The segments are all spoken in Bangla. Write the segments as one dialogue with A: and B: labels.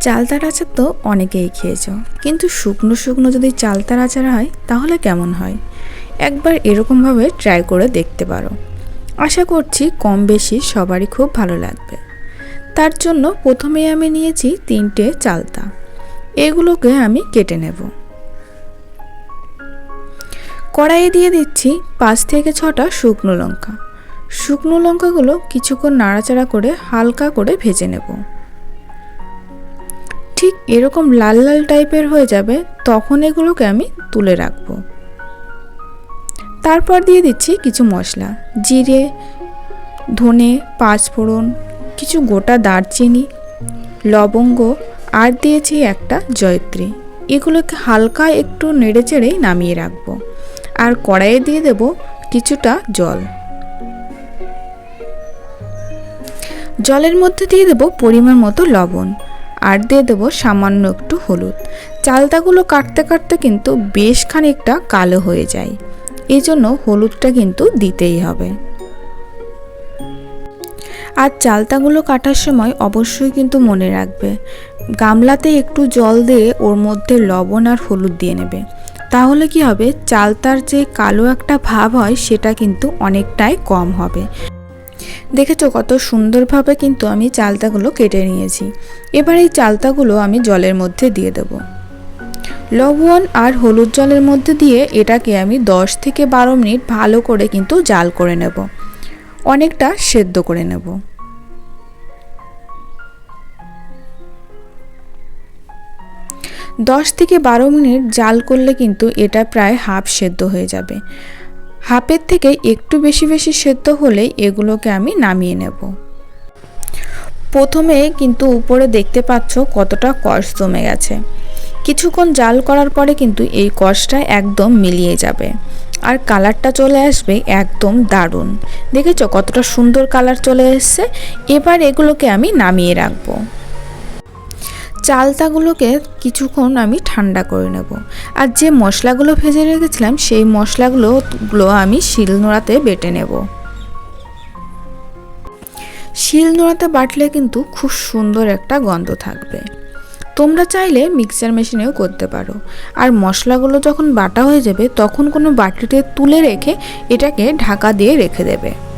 A: চালতার আচার তো অনেকেই খেয়েছো। কিন্তু শুকনো শুকনো যদি চালতার আচার হয়, তাহলে কেমন হয়? একবার এরকমভাবে ট্রাই করে দেখতে পারো। আশা করছি কম বেশি সবারই খুব ভালো লাগবে। তার জন্য প্রথমে আমি নিয়েছি তিনটে চালতা। এগুলোকে আমি কেটে নেব। কড়াইয়ে দিয়ে দিচ্ছি পাঁচ থেকে ছটা শুকনো লঙ্কা। শুকনো লঙ্কাগুলো কিছুক্ষণ নাড়াচাড়া করে হালকা করে ভেজে নেব। ঠিক এরকম লাল লাল টাইপের হয়ে যাবে, তখন এগুলোকে আমি তুলে রাখব। তারপর দিয়ে দিচ্ছি কিছু মশলা। জিরে, ধনে, পাঁচফোড়ন, কিছু গোটা দারচিনি, লবঙ্গ, আর দিয়েছি একটা জয়ত্রী। এগুলোকে হালকা একটু নেড়ে চেড়েই নামিয়ে রাখব। আর কড়াইয়ে দিয়ে দেব কিছুটা জল। জলের মধ্যে দিয়ে দেব পরিমাণ মতো লবণ। আর দিয়ে দেবো সামান্য একটু হলুদ। চালতাগুলো কাটতে কাটতে কিন্তু বেশ খানিকটা কালো হয়ে যায়। এই জন্য হলুদটা কিন্তু দিতেই হবে। আর চালতাগুলো কাটার সময় অবশ্যই কিন্তু মনে রাখবে, গামলাতে একটু জল দিয়ে ওর মধ্যে লবণ আর হলুদ দিয়ে নেবে। তাহলে কি হবে? চালতার যে কালো একটা ভাব হয়, সেটা কিন্তু অনেকটাই কম হবে। দেখেছ কত সুন্দরভাবে কিন্তু আমি চালতাগুলো কেটে নিয়েছি। এবার এই চালতাগুলো আমি জলের মধ্যে দিয়ে দেব। লবণ আর হলুদ জলের মধ্যে দিয়ে এটাকে আমি 10 থেকে বারো মিনিট ভালো করে কিন্তু জাল করে নেব। অনেকটা সেদ্ধ করে নেব। দশ থেকে বারো মিনিট জাল করলে কিন্তু এটা প্রায় হাফ সেদ্ধ হয়ে যাবে। হাফের থেকে একটু বেশি বেশি সেদ্ধ হলেই এগুলোকে আমি নামিয়ে নেব। প্রথমে কিন্তু উপরে দেখতে পাচ্ছ কতটা কষ জমে গেছে। কিছুক্ষণ জাল করার পরে কিন্তু এই কষটা একদম মিলিয়ে যাবে। আর কালারটা চলে আসবে একদম দারুণ। দেখেছ কতটা সুন্দর কালার চলে এসছে। এবার এগুলোকে আমি নামিয়ে রাখব। চালতাগুলোকে কিছুক্ষণ আমি ঠান্ডা করে নেব। আর যে মশলাগুলো ভেজে রেখেছিলাম, সেই মশলাগুলোগুলো আমি শিলনোড়াতে বেটে নেব। শিলনোড়াতে বাটলে কিন্তু খুব সুন্দর একটা গন্ধ থাকবে। তোমরা চাইলে মিক্সার মেশিনেও করতে পারো। আর মশলাগুলো যখন বাটা হয়ে যাবে, তখন কোনো বাটিতে তুলে রেখে এটাকে ঢাকা দিয়ে রেখে দেবে।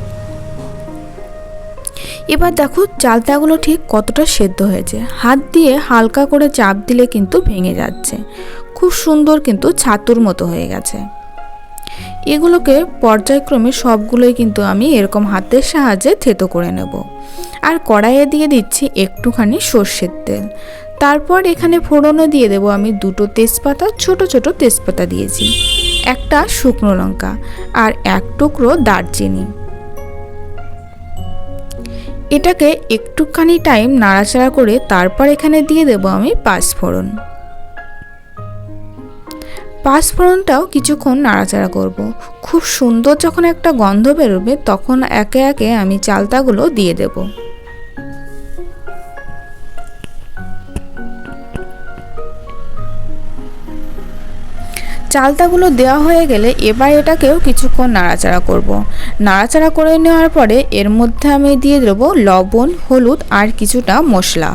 A: এবার দেখো চালতাগুলো ঠিক কতটা সেদ্ধ হয়েছে। হাত দিয়ে হালকা করে চাপ দিলে কিন্তু ভেঙে যাচ্ছে। খুব সুন্দর কিন্তু ছাতুর মতো হয়ে গেছে। এগুলোকে পর্যায়ক্রমে সবগুলোই কিন্তু আমি এরকম হাতের সাহায্যে থেতো করে নেব। আর কড়াইয়ে দিয়ে দিচ্ছি একটুখানি সর্ষের তেল। তারপর এখানে ফোড়নও দিয়ে দেবো আমি দুটো তেজপাতা, ছোট ছোট তেজপাতা দিয়েছি। একটা শুকনো লঙ্কা আর এক টুকরো দারচিনি। এটাকে একটুখানি টাইম নাড়াচাড়া করে তারপর এখানে দিয়ে দেব আমি পাঁচফোড়ন পাঁচফোড়নটাও কিছুক্ষণ নাড়াচাড়া করব। খুব সুন্দর যখন একটা গন্ধ বেরোবে, তখন একে একে আমি চালতাগুলো দিয়ে দেব চালতাগুলো দেওয়া হয়ে গেলে এবার এটাকেও কিছুক্ষণ নাড়াচাড়া করব। নাড়াচাড়া করে নেওয়ার পরে এর মধ্যে আমি দিয়ে দেবো লবণ, হলুদ আর কিছুটা মশলা।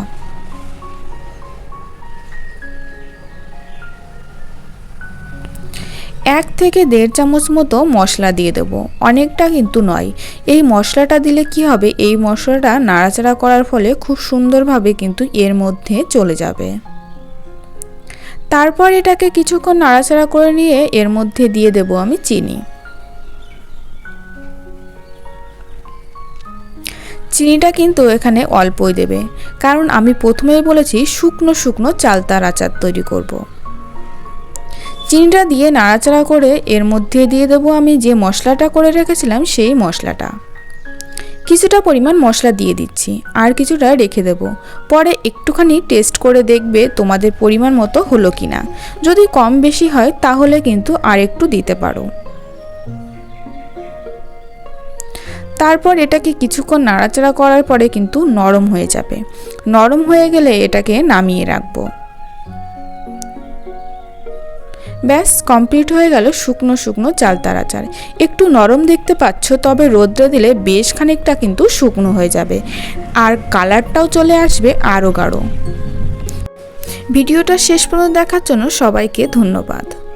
A: এক থেকে দেড় চামচ মতো মশলা দিয়ে দেব। অনেকটা কিন্তু নয়। এই মশলাটা দিলে কি হবে? এই মশলাটা নাড়াচাড়া করার ফলে খুব সুন্দরভাবে কিন্তু এর মধ্যে চলে যাবে। তারপর এটাকে কিছুক্ষণ নাড়াচাড়া করে নিয়ে এর মধ্যে দিয়ে দেব আমি চিনি চিনিটা কিন্তু এখানে অল্পই দেবে, কারণ আমি প্রথমেই বলেছি শুকনো শুকনো চালতার আচার তৈরি করব। চিনিটা দিয়ে নাড়াচাড়া করে এর মধ্যে দিয়ে দেবো আমি যে মশলাটা করে রেখেছিলাম সেই মশলাটা কিছুটা পরিমাণ মশলা দিয়ে দিচ্ছি, আর কিছুটা রেখে দেব। পরে একটুখানি টেস্ট করে দেখবে তোমাদের পরিমাণ মতো হলো কি না যদি কম বেশি হয়, তাহলে কিন্তু আর একটু দিতে পারো। তারপর এটাকে কিছুক্ষণ নাড়াচাড়া করার পরে কিন্তু নরম হয়ে যাবে। নরম হয়ে গেলে এটাকে নামিয়ে রাখব। ব্যাস কমপ্লিট হয়ে গেল শুকনো শুকনো চালতার আচার একটু নরম দেখতে পাচ্ছ, তবে রোদ্রে দিলে বেশ খানিকটা কিন্তু শুকনো হয়ে যাবে। আর কালারটাও চলে আসবে আরও গাঢ়। ভিডিওটা শেষ পর্যন্ত দেখার জন্য সবাইকে ধন্যবাদ।